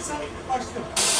Çekeceksen başla.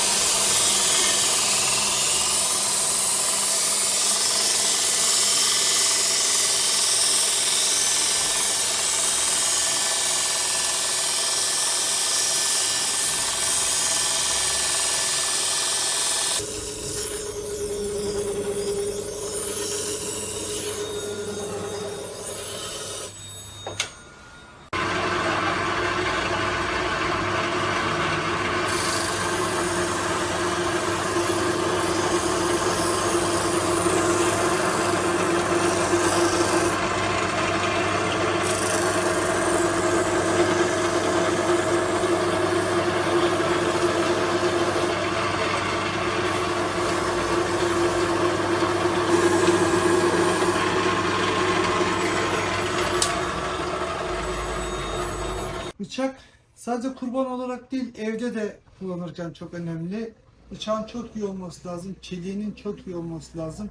Bıçak sadece kurban olarak değil evde de kullanırken çok önemli. Bıçağın çok iyi olması lazım. Çeliğinin çok iyi olması lazım.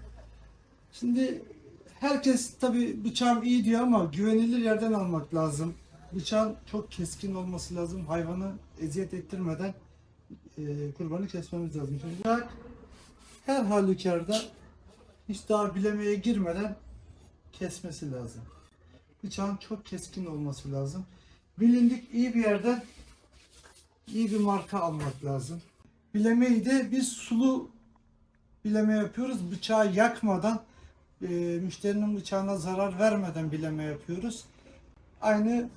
Şimdi herkes tabi bıçağım iyi diyor ama güvenilir yerden almak lazım. Bıçağın çok keskin olması lazım. Hayvanı eziyet ettirmeden e, kurbanı kesmemiz lazım. Bıçak her halükarda hiç daha bilemeye girmeden kesmesi lazım. Bıçağın çok keskin olması lazım. Bilindik iyi bir yerden iyi bir marka almak lazım. Bilemeyi de biz sulu bileme yapıyoruz. Bıçağı yakmadan, e, müşterinin bıçağına zarar vermeden bileme yapıyoruz. Aynı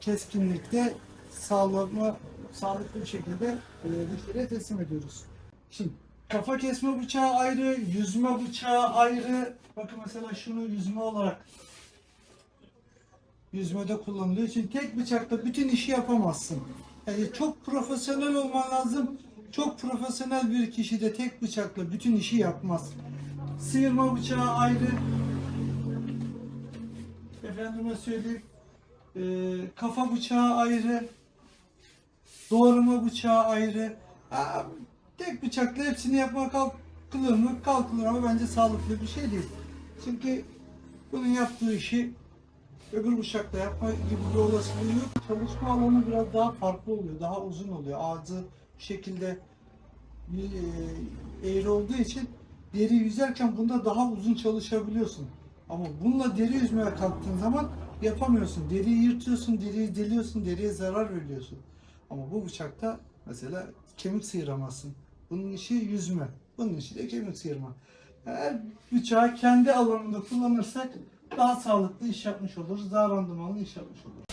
keskinlikte sağlama, sağlıklı bir şekilde e, müşteriye teslim ediyoruz. Şimdi kafa kesme bıçağı ayrı, yüzme bıçağı ayrı. Bakın mesela şunu yüzme olarak yüzmede kullanıldığı için tek bıçakla bütün işi yapamazsın. Yani çok profesyonel olman lazım. Çok profesyonel bir kişi de tek bıçakla bütün işi yapmaz. Sıyırma bıçağı ayrı. Efendime söyleyeyim. e, kafa bıçağı ayrı. Doğrama bıçağı ayrı. Aa, tek bıçakla hepsini yapmak kalkılır mı? Kalkılır ama bence sağlıklı bir şey değil. Çünkü bunun yaptığı işi öbür bıçakla yapma gibi bir olasılığı yok. Çalışma alanı biraz daha farklı oluyor, daha uzun oluyor. Ağzı bu şekilde e, eğri olduğu için deri yüzerken bunda daha uzun çalışabiliyorsun. Ama bununla deri yüzmeye kalktığın zaman yapamıyorsun. Deriyi yırtıyorsun, deriyi deliyorsun, deriye zarar veriyorsun. Ama bu bıçakta mesela kemik sıyıramazsın. Bunun işi yüzme. Bunun işi de kemik sıyırma. Eğer bıçağı kendi alanında kullanırsak daha sağlıklı iş yapmış oluruz, daha randımanlı iş yapmış oluruz.